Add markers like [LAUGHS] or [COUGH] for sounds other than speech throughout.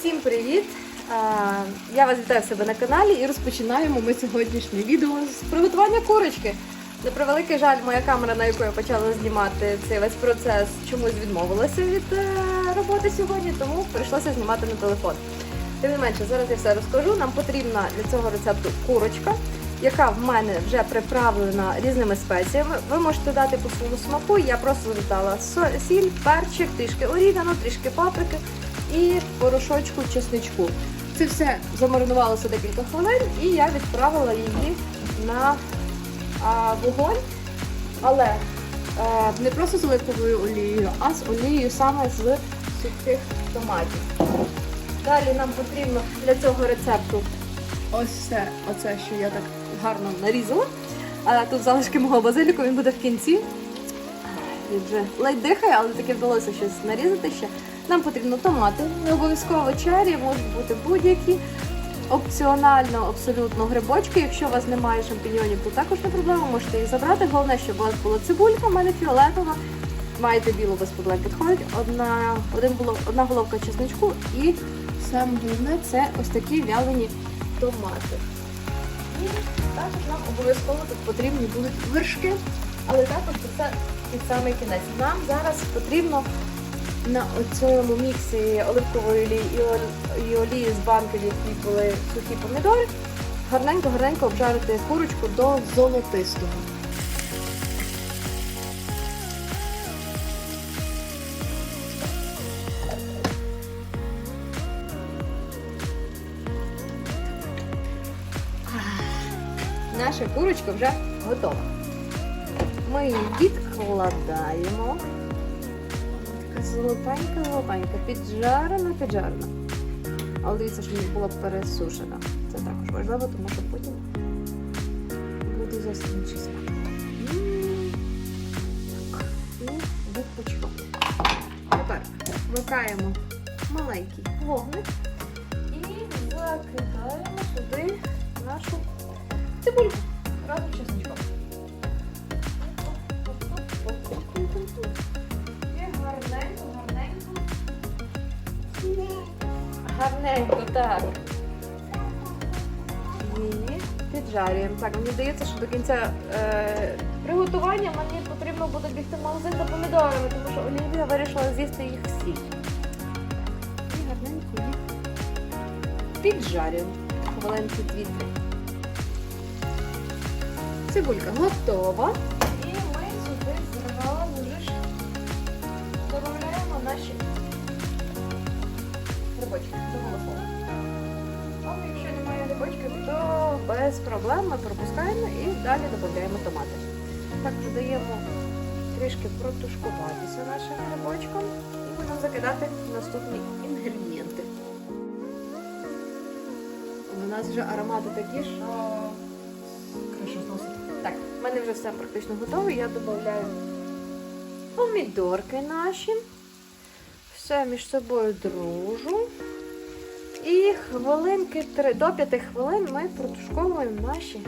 Всім привіт! Я вас вітаю в себе на каналі і розпочинаємо ми сьогоднішнє відео з приготування курочки. На превеликий жаль, моя камера, на яку я почала знімати цей весь процес, чомусь відмовилася від е, роботи сьогодні, тому прийшлося знімати на телефон. Тим не менше, зараз я все розкажу. Нам потрібна для цього рецепту курочка, яка в мене вже приправлена різними спеціями. Ви можете дати по своєму смаку. Я просто додала сіль, перчик, трішки орігано, трішки паприки і порошочку чесничку. Це все замаринувалося декілька хвилин, і я відправила її на а, вогонь, але е, не просто з оливковою олією, а з олією саме з сухих томатів. Далі нам потрібно для цього рецепту ось все, оце, що я так гарно нарізала. А тут залишки мого базиліку, він буде в кінці. Він вже ледь дихає, але таки вдалося щось нарізати ще. Нам потрібно томати, не обов'язково чері, можуть бути будь-які. Опціонально абсолютно грибочки. Якщо у вас немає шампіньонів, то також не проблема, можете їх забрати. Головне, щоб у вас була цибулька, у мене фіолетова. Маєте білу без проблем підходить. Одна, один голов, одна головка чесничку і саме головне це ось такі вялені томати. І також нам обов'язково тут потрібні будуть вершки, але також це під самий кінець. Нам зараз потрібно на цьому міксі оливкової олії і олії з банки, в якій були сухі помідори, гарненько-гарненько обжарити курочку до золотистого. Наша курочка вже готова. Ми її відкладаємо. Золотенька, золотенька, піджарена, піджарена. Але дивіться, що не була пересушена. Це також важливо, тому що потім буде зовсім інший смак. І відпочиваємо. Тепер вмикаємо маленький вогник і закидаємо сюди нашу цибульку разом з Гарненько, так. Її піджарюємо. Так, мені здається, що до кінця е, приготування мені потрібно буде бігти в магазин за помідорами, тому що Олівія вирішила з'їсти їх всі. І гарненько їх піджарюємо. Хвилинки дві-три. Цибулька готова. І ми сюди зразу ж додаємо наші грибочки. Але якщо немає грибочків, то без проблем ми пропускаємо і далі додаємо томати. Так, додаємо трішки протушкуватися нашим грибочком і будемо закидати наступні інгредієнти. У нас вже аромати такі, що кришу зносить. Так, в мене вже все практично готове. Я додаю помідорки наші. Все між собою дружу. І хвилинки 3, до 5 хвилин ми протушковуємо наші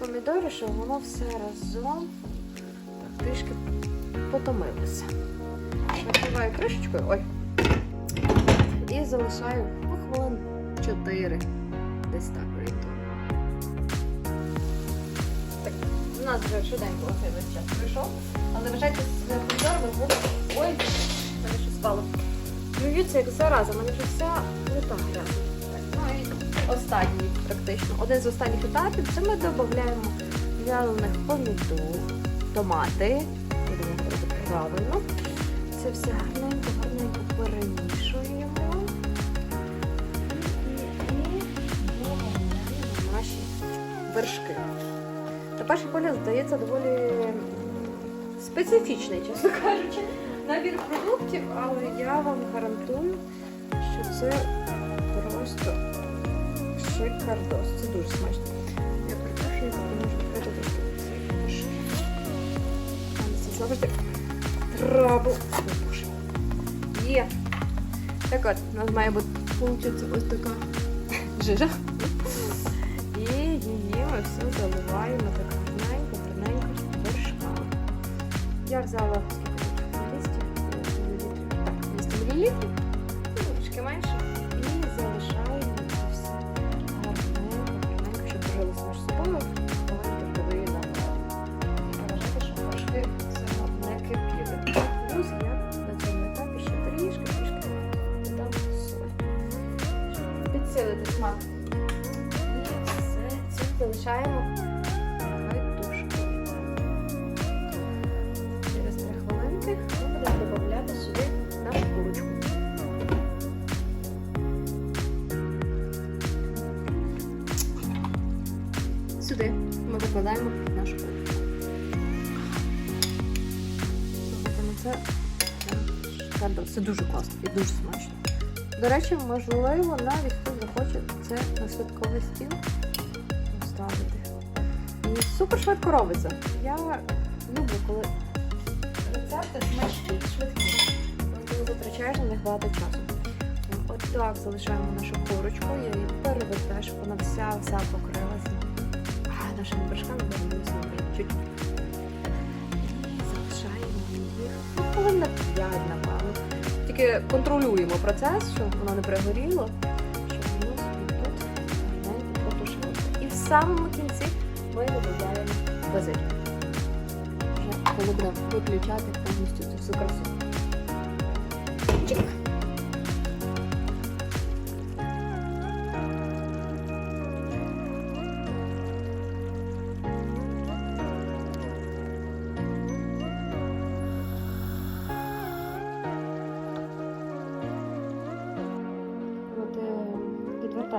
помідори, щоб воно все разом так, трішки потомилося. Накриваю кришечкою. Ой. І залишаю ну, хвилин 4. Десь так. Так, у нас вже швиденько весь час пройшов. Але вважайте, з помідорами було. Ой, мене щось спало. Плюються як зараза, мене вже плита грязна. Так, ну і останній практично. Один з останніх етапів це ми додаємо вялених помідор, томати. Будемо робити правильно. Це все гарненько, гарненько перемішуємо. І, додаємо наші вершки. На перший погляд здається доволі специфічний, чесно кажучи, набір продуктів, але я вам гарантую, що це просто шикардос. Це дуже смачно. Я перепрошую, тому що цей вершки. Пане завжди трабл. Є. Так от, у нас має бути ось така жижа. І її ми все заливаємо так гарненько, гарненько вершками. Я взяла літрів, трошки менше. І залишаємо все гарненько, гарненько, щоб дружилися між собою, маленько. І пережити, щоб трошки сама не кипіли. Плюс я на цьому етапі ще трішки, трішки соль. Підсилити смак. І все, це залишаємо. Сюди ми викладаємо нашу курочку. Ну це, дуже класно і дуже смачно. До речі, можливо, навіть хтось захоче це на святковий стіл поставити. І супер швидко робиться. Я люблю, коли рецепти смачні швидкі. Коли ти затрачаєш на них багато часу. От так залишаємо нашу курочку, я її перевертаю, щоб вона вся вся покрилася. Нашими вершками будемо чуть. І залишаємо їх на 5, напевно. Тільки контролюємо процес, щоб воно не пригоріло, щоб воно собі тут потушилося. І в самому кінці ми додаємо базиль. Вже будемо виключати повністю цю всю красу. Чик.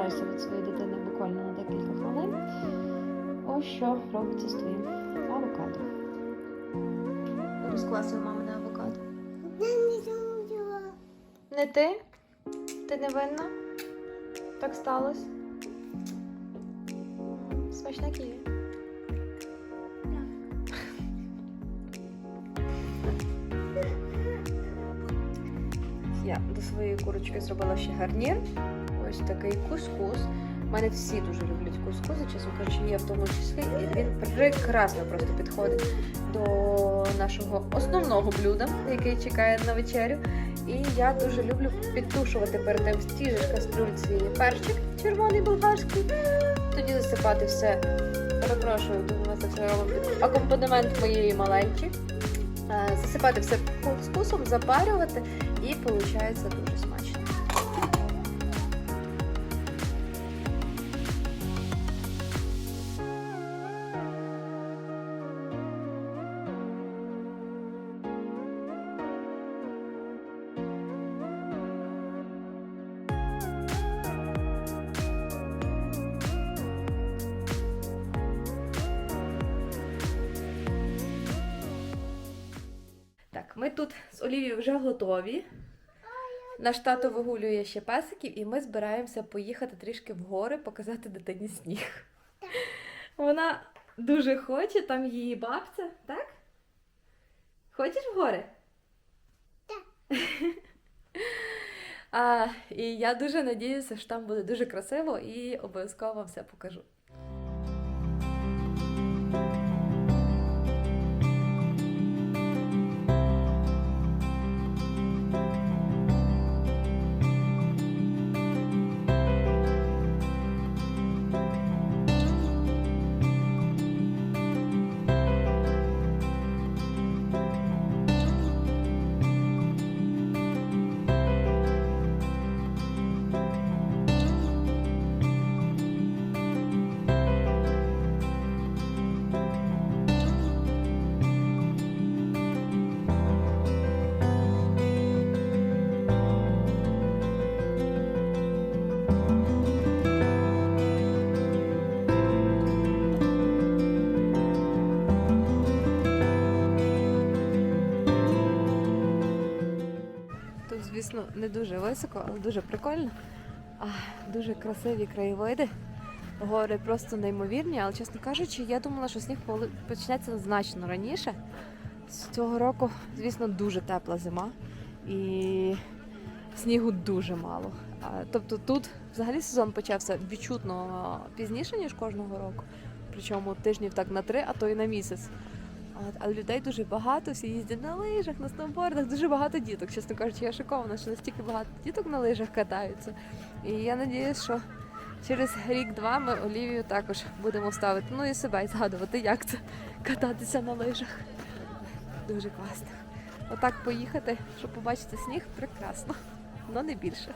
Відвертаєшся від своєї дитини буквально на декілька хвилин, ось що робиться з твоїм авокадо. Розкласує мама на авокадо. Не ти? Ти не винна? Так сталося? Смачна ківі. Я до своєї курочки зробила ще гарнір. Ось такий кускус. У мене всі дуже люблять кускус, і, чесно кажучи, я в тому числі. І він прекрасно просто підходить до нашого основного блюда, який чекає на вечерю. І я дуже люблю підтушувати перед тим в тій же каструльці перчик червоний болгарський. Тоді засипати все. Перепрошую, ми це все акомпанемент моєї маленькі. Е, Засипати все кускусом, запарювати і виходить дуже смачно. Ми тут з Олівією вже готові. Наш тато вигулює ще песиків, і ми збираємося поїхати трішки в гори, показати дитині сніг. Вона дуже хоче, там її бабця, так? Хочеш в гори? Так. [LAUGHS] А, і я дуже надіюся, що там буде дуже красиво і обов'язково вам все покажу. Звісно, не дуже високо, але дуже прикольно. А, дуже красиві краєвиди. Гори просто неймовірні, але, чесно кажучи, я думала, що сніг почнеться значно раніше. З цього року, звісно, дуже тепла зима і снігу дуже мало. Тобто тут взагалі сезон почався відчутно пізніше, ніж кожного року. Причому тижнів так на три, а то й на місяць. Але людей дуже багато, всі їздять на лижах, на сноубордах, дуже багато діток. Чесно кажучи, я шокована, що настільки багато діток на лижах катаються. І я сподіваюся, що через рік-два ми Олівію також будемо ставити. Ну і себе і згадувати, як це кататися на лижах. Дуже класно. Отак поїхати, щоб побачити сніг, прекрасно, але не більше.